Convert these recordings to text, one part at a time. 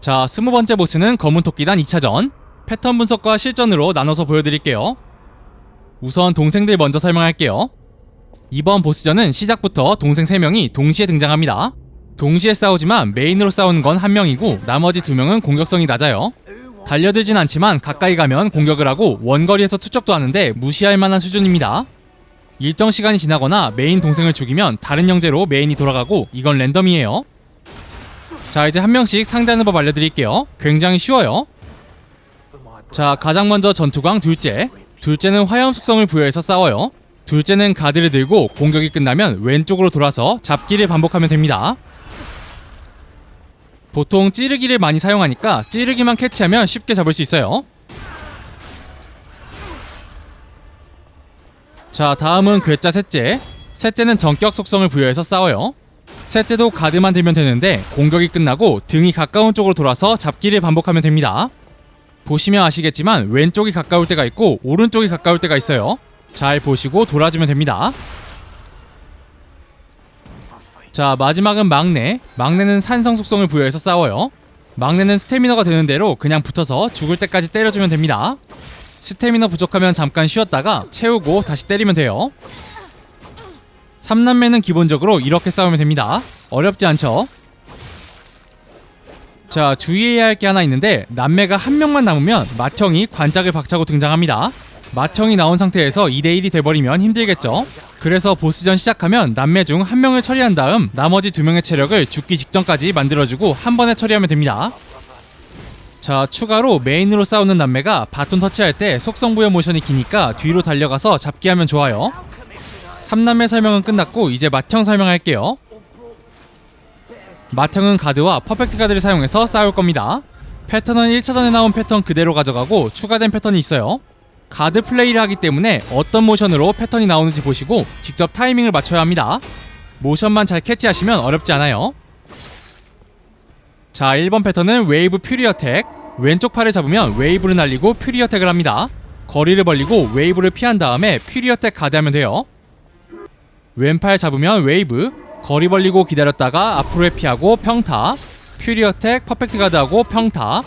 자, 스무 번째 보스는 검은 토끼단 2차전. 패턴 분석과 실전으로 나눠서 보여드릴게요. 우선 동생들 먼저 설명할게요. 이번 보스전은 시작부터 동생 3명이 동시에 등장합니다. 동시에 싸우지만 메인으로 싸우는 건 한 명이고 나머지 두 명은 공격성이 낮아요. 달려들진 않지만 가까이 가면 공격을 하고 원거리에서 투척도 하는데 무시할 만한 수준입니다. 일정 시간이 지나거나 메인 동생을 죽이면 다른 형제로 메인이 돌아가고 이건 랜덤이에요. 자 이제 한 명씩 상대하는 법 알려드릴게요. 굉장히 쉬워요. 자 가장 먼저 전투광 둘째. 둘째는 화염 속성을 부여해서 싸워요. 둘째는 가드를 들고 공격이 끝나면 왼쪽으로 돌아서 잡기를 반복하면 됩니다. 보통 찌르기를 많이 사용하니까 찌르기만 캐치하면 쉽게 잡을 수 있어요. 자, 다음은 괴짜 셋째. 셋째는 전격 속성을 부여해서 싸워요. 셋째도 가드만 들면 되는데 공격이 끝나고 등이 가까운 쪽으로 돌아서 잡기를 반복하면 됩니다. 보시면 아시겠지만 왼쪽이 가까울 때가 있고 오른쪽이 가까울 때가 있어요. 잘 보시고 돌아주면 됩니다. 자 마지막은 막내 막내는 산성 속성을 부여해서 싸워요 막내는 스태미너가 되는 대로 그냥 붙어서 죽을 때까지 때려주면 됩니다 스태미너 부족하면 잠깐 쉬었다가 채우고 다시 때리면 돼요 3남매는 기본적으로 이렇게 싸우면 됩니다. 어렵지 않죠? 자 주의해야 할 게 하나 있는데 남매가 한 명만 남으면 맏형이 관짝을 박차고 등장합니다. 맏형이 나온 상태에서 2대1이 돼버리면 힘들겠죠? 그래서 보스전 시작하면 남매 중 한 명을 처리한 다음 나머지 두 명의 체력을 죽기 직전까지 만들어주고 한 번에 처리하면 됩니다. 자 추가로 메인으로 싸우는 남매가 바톤 터치할 때 속성 부여 모션이 기니까 뒤로 달려가서 잡기 하면 좋아요 3남매 설명은 끝났고 이제 맏형 설명할게요 맏형은 가드와 퍼펙트 가드를 사용해서 싸울 겁니다 패턴은 1차전에 나온 패턴 그대로 가져가고 추가된 패턴이 있어요 가드 플레이를 하기 때문에 어떤 모션으로 패턴이 나오는지 보시고 직접 타이밍을 맞춰야 합니다. 모션만 잘 캐치하시면 어렵지 않아요. 자, 1번 패턴은 웨이브 퓨리 어택. 왼쪽 팔을 잡으면 웨이브를 날리고 퓨리 어택을 합니다. 거리를 벌리고 웨이브를 피한 다음에 퓨리 어택 가드하면 돼요. 왼팔 잡으면 웨이브, 거리 벌리고 기다렸다가 앞으로 피하고 평타, 퓨리 어택 퍼펙트 가드하고 평타,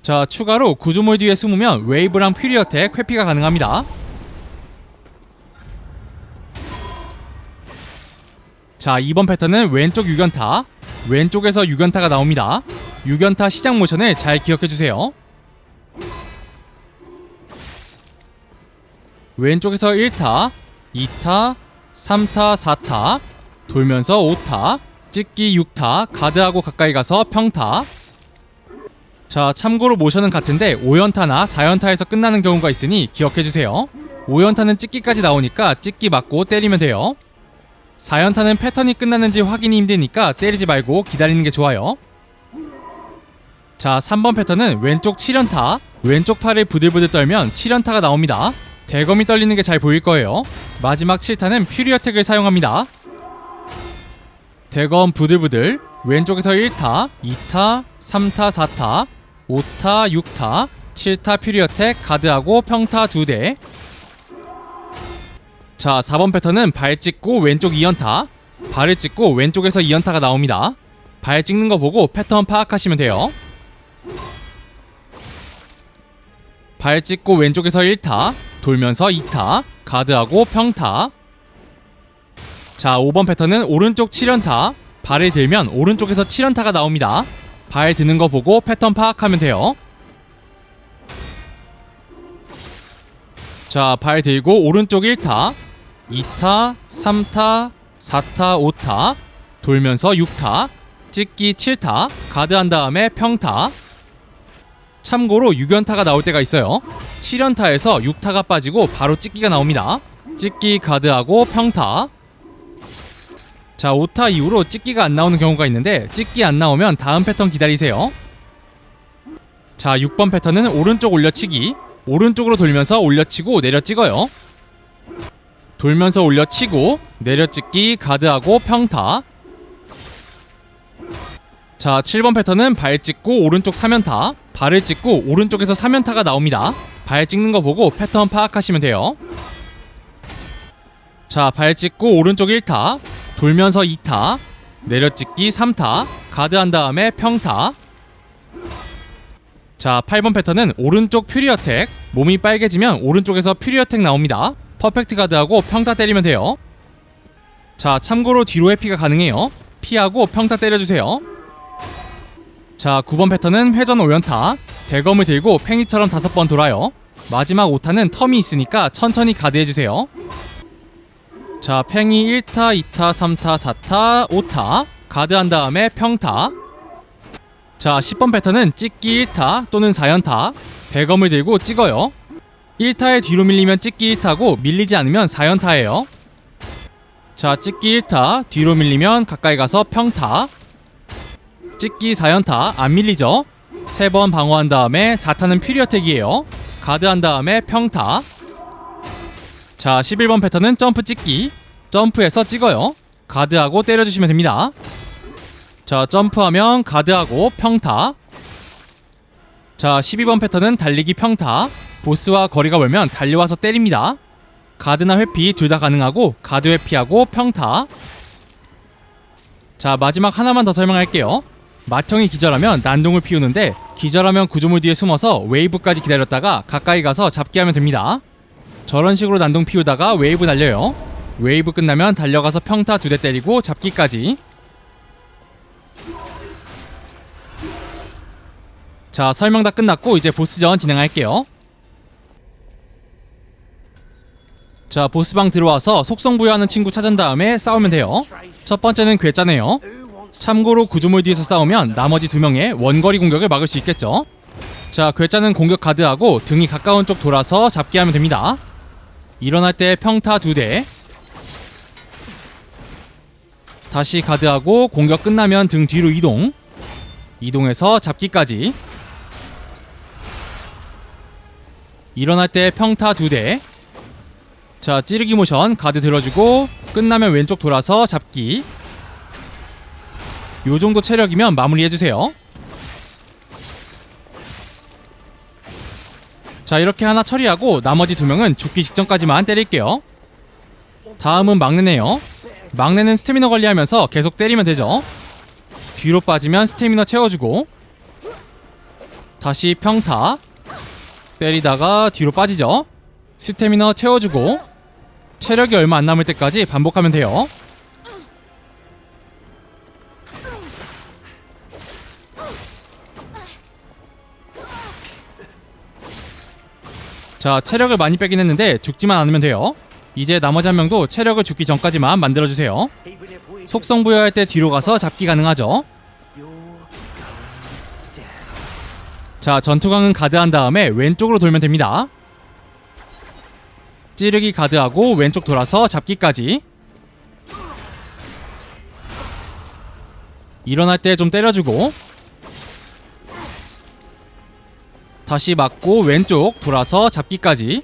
자 추가로 구조물 뒤에 숨으면 웨이브랑 퓨리 어택 회피가 가능합니다. 자 2번 패턴은 왼쪽 유견타 왼쪽에서 유견타가 나옵니다. 유견타 시작 모션을 잘 기억해주세요. 왼쪽에서 1타 2타 3타 4타 돌면서 5타 찍기 6타 가드하고 가까이 가서 평타. 자 참고로 모션은 같은데 5연타나 4연타에서 끝나는 경우가 있으니 기억해주세요. 5연타는 찍기까지 나오니까 찍기 맞고 때리면 돼요. 4연타는 패턴이 끝났는지 확인이 힘드니까 때리지 말고 기다리는 게 좋아요. 자 3번 패턴은 왼쪽 7연타 왼쪽 팔을 부들부들 떨면 7연타가 나옵니다 대검이 떨리는 게 잘 보일 거예요. 마지막 7타는 퓨리 어택을 사용합니다. 대검 부들부들 왼쪽에서 1타, 2타, 3타, 4타, 5타, 6타, 7타 퓨리어텍 가드하고 평타 2대. 자 4번 패턴은 발 찍고 왼쪽 2연타 발을 찍고 왼쪽에서 2연타가 나옵니다. 발 찍는 거 보고 패턴 파악하시면 돼요. 발 찍고 왼쪽에서 1타 돌면서 2타 가드하고 평타. 자 5번 패턴은 오른쪽 7연타. 발을 들면 오른쪽에서 7연타가 나옵니다. 발 드는 거 보고 패턴 파악하면 돼요. 자 발 들고 오른쪽 1타. 2타 3타 4타 5타. 돌면서 6타. 찍기 7타. 가드한 다음에 평타 참고로 6연타가 나올 때가 있어요. 7연타에서 6타가 빠지고 바로 찍기가 나옵니다. 찍기 가드하고 평타. 자 5타 이후로 찍기가 안 나오는 경우가 있는데 찍기 안 나오면 다음 패턴 기다리세요. 자 6번 패턴은 오른쪽 올려치기. 오른쪽으로 돌면서 올려치고 내려찍어요. 돌면서 올려치고 내려찍기 가드하고 평타 자 7번 패턴은 발 찍고 오른쪽 3연타. 발을 찍고 오른쪽에서 3연타가 나옵니다. 발 찍는 거 보고 패턴 파악하시면 돼요. 자 발 찍고 오른쪽 1타 돌면서 2타 내려찍기 3타 가드한 다음에 평타. 자 8번 패턴은 오른쪽 퓨리 어택. 몸이 빨개지면 오른쪽에서 퓨리 어택 나옵니다. 퍼펙트 가드하고 평타 때리면 돼요. 자 참고로 뒤로 회피가 가능해요. 피하고 평타 때려주세요 자 9번 패턴은 회전 5연타 대검을 들고 팽이처럼 다섯 번 돌아요. 마지막 5타는 텀이 있으니까 천천히 가드해주세요. 자 팽이 1타 2타 3타 4타 5타. 가드한 다음에 평타. 자 10번 패턴은 찍기 1타 또는 4연타. 대검을 들고 찍어요. 1타에 뒤로 밀리면 찍기 1타고 밀리지 않으면 4연타예요. 자 찍기 1타 뒤로 밀리면 가까이 가서 평타 찍기 4연타 안 밀리죠? 3번 방어한 다음에 4타는 퓨리어택이에요. 가드한 다음에 평타. 자 11번 패턴은 점프 찍기. 점프해서 찍어요. 가드하고 때려주시면 됩니다. 자 점프하면 가드하고 평타. 자 12번 패턴은 달리기 평타. 보스와 거리가 멀면 달려와서 때립니다. 가드나 회피 둘 다 가능하고 가드 회피하고 평타. 자 마지막 하나만 더 설명할게요 맏형이 기절하면 난동을 피우는데 기절하면 구조물 뒤에 숨어서 웨이브까지 기다렸다가 가까이 가서 잡기 하면 됩니다. 저런 식으로 난동 피우다가 웨이브 날려요. 웨이브 끝나면 달려가서 평타 두 대 때리고 잡기까지. 자 설명 다 끝났고 이제 보스전 진행할게요. 자 보스방 들어와서 속성 부여하는 친구 찾은 다음에 싸우면 돼요. 첫 번째는 괴짜네요 참고로 구조물 뒤에서 싸우면 나머지 두 명의 원거리 공격을 막을 수 있겠죠. 자 괴짜는 공격 가드하고 등이 가까운 쪽 돌아서 잡기 하면 됩니다. 일어날 때 평타 두 대. 다시 가드하고 공격 끝나면 등 뒤로 이동. 이동해서 잡기까지. 일어날 때 평타 두 대. 자, 찌르기 모션 가드 들어주고 끝나면 왼쪽 돌아서 잡기. 요 정도 체력이면 마무리해 주세요. 자, 이렇게 하나 처리하고 나머지 두 명은 죽기 직전까지만 때릴게요. 다음은 막내네요. 막내는 스태미너 관리하면서 계속 때리면 되죠. 뒤로 빠지면 스태미너 채워주고 다시 평타 때리다가 뒤로 빠지죠 스태미너 채워주고 체력이 얼마 안 남을 때까지 반복하면 돼요 자 체력을 많이 빼긴 했는데 죽지만 않으면 돼요. 이제 나머지 한 명도 체력을 죽기 전까지만 만들어주세요. 속성 부여할 때 뒤로 가서 잡기 가능하죠. 자 전투강은 가드한 다음에 왼쪽으로 돌면 됩니다. 찌르기 가드하고 왼쪽 돌아서 잡기까지. 일어날 때 좀 때려주고 다시 맞고 왼쪽 돌아서 잡기까지.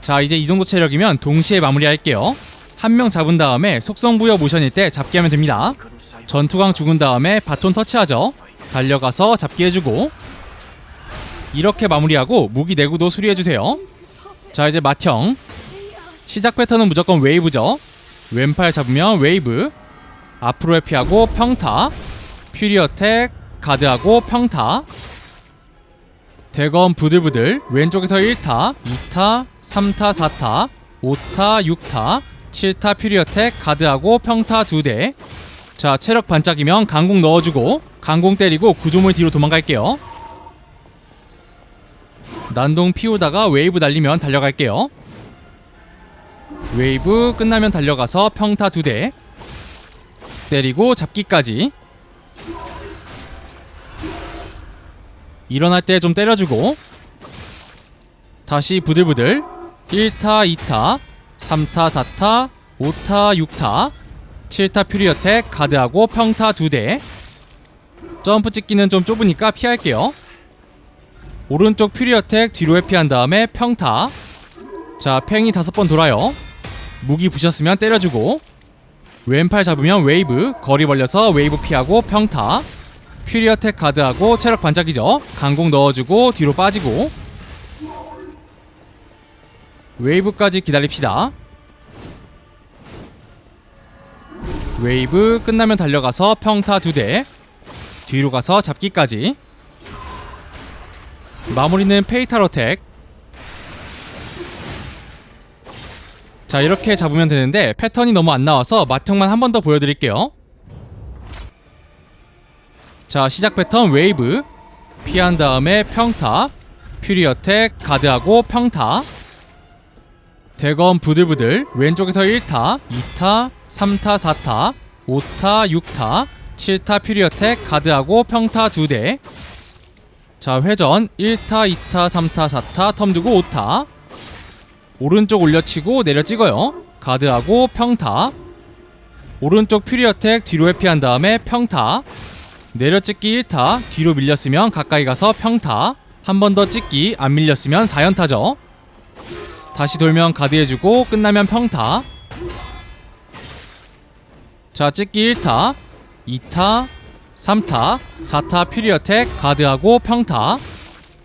자 이제 이 정도 체력이면 동시에 마무리할게요. 한 명 잡은 다음에 속성부여 모션일 때 잡기 하면 됩니다. 전투강 죽은 다음에 바톤 터치하죠. 달려가서 잡기 해주고. 이렇게 마무리하고 무기 내구도 수리해주세요. 자 이제 맏형. 시작 패턴은 무조건 웨이브죠. 왼팔 잡으면 웨이브. 앞으로 회피하고 평타. 퓨리 어택 가드하고 평타. 대검 부들부들 왼쪽에서 1타 2타 3타 4타 5타 6타 7타 퓨리 어택 가드하고 평타 2대. 자 체력 반짝이면 강공 넣어주고 강공 때리고 구조물 뒤로 도망갈게요. 난동 피우다가 웨이브 날리면 달려갈게요. 웨이브 끝나면 달려가서 평타 두 대. 때리고 잡기까지 일어날 때 좀 때려주고 다시 부들부들. 1타 2타 3타 4타 5타 6타. 7타 퓨리 어택 가드하고 평타 두 대. 점프 찍기는 좀 좁으니까 피할게요. 오른쪽 퓨리 어택 뒤로 회피한 다음에 평타. 자 팽이 다섯 번 돌아요. 무기 부셨으면 때려주고. 왼팔 잡으면 웨이브. 거리 벌려서 웨이브 피하고 평타 퓨리 어택 가드하고 체력 반짝이죠 강공 넣어주고 뒤로 빠지고 웨이브까지 기다립시다 웨이브 끝나면 달려가서 평타 두 대. 뒤로 가서 잡기까지. 마무리는 페이탈 어택. 자 이렇게 잡으면 되는데 패턴이 너무 안 나와서 맏형만 한 번 더 보여드릴게요. 자 시작 패턴 웨이브. 피한 다음에 평타. 퓨리 어택 가드하고 평타. 대검 부들부들. 왼쪽에서 1타 2타 3타 4타 5타 6타 7타 퓨리 어택 가드하고 평타 2대. 자 회전. 1타 2타 3타 4타 텀 두고 5타. 오른쪽 올려치고 내려 찍어요. 가드하고 평타. 오른쪽 퓨리 어택 뒤로 회피한 다음에 평타 내려찍기 1타 뒤로 밀렸으면 가까이 가서 평타 한 번 더 찍기 안 밀렸으면 4연타죠. 다시 돌면 가드해주고 끝나면 평타. 자 찍기 1타 2타 3타 4타 퓨리 어택 가드하고 평타.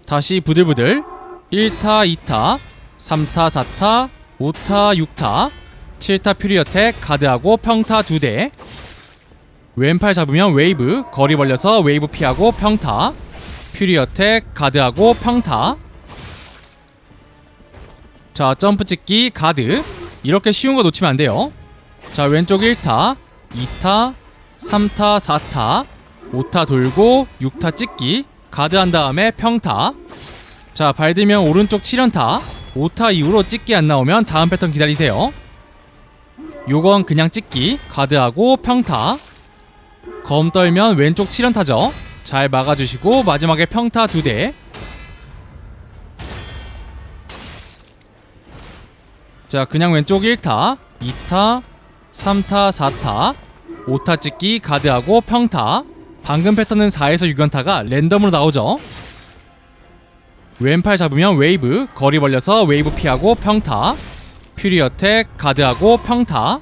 다시 부들부들. 1타 2타 3타 4타 5타 6타. 7타 퓨리 어택 가드하고 평타 2대 왼팔 잡으면 웨이브 거리 벌려서 웨이브 피하고 평타 퓨리 어택 가드하고 평타. 자 점프 찍기 가드. 이렇게 쉬운 거 놓치면 안 돼요. 자 왼쪽 1타 2타 3타 4타 5타 돌고 6타 찍기 가드 한 다음에 평타. 자 발 들면 오른쪽 7연타. 5타 이후로 찍기 안 나오면 다음 패턴 기다리세요. 요건 그냥 찍기 가드하고 평타 검 떨면 왼쪽 7연타죠. 잘 막아주시고 마지막에 평타 2대. 자 그냥 왼쪽 1타 2타 3타 4타 5타 찍기 가드하고 평타. 방금 패턴은 4에서 6연타가 랜덤으로 나오죠. 왼팔 잡으면 웨이브 거리 벌려서 웨이브 피하고 평타. 퓨리 어택 가드하고 평타.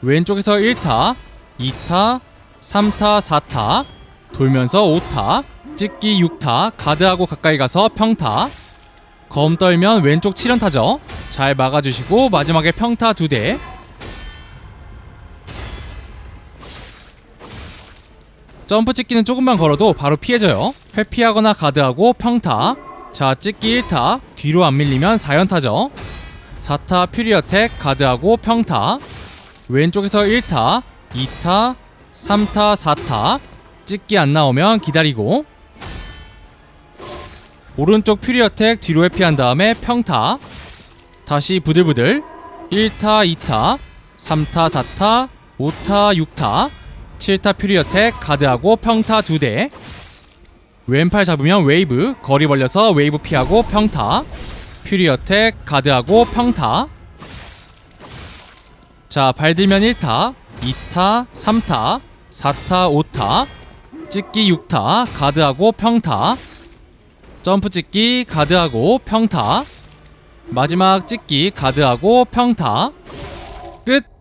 왼쪽에서 1타 2타 3타 4타 돌면서 5타 찍기 6타 가드하고 가까이 가서 평타. 검 떨면 왼쪽 7연타죠. 잘 막아주시고 마지막에 평타 2대. 점프 찍기는 조금만 걸어도 바로 피해져요. 회피하거나 가드하고 평타. 자 찍기 1타. 뒤로 안 밀리면 4연타죠. 4타 퓨리 어택 가드하고 평타. 왼쪽에서 1타 2타 3타 4타. 찍기 안 나오면 기다리고. 오른쪽 퓨리 어택 뒤로 회피한 다음에 평타. 다시 부들부들. 1타 2타 3타 4타 5타 6타. 7타 퓨리 어택 가드하고 평타 2대. 왼팔 잡으면 웨이브. 거리 벌려서 웨이브 피하고 평타. 퓨리 어택 가드하고 평타. 자 발 들면 1타 2타 3타 4타 5타 찍기 6타 가드하고 평타. 점프 찍기 가드하고 평타. 마지막 찍기 가드하고 평타. 끝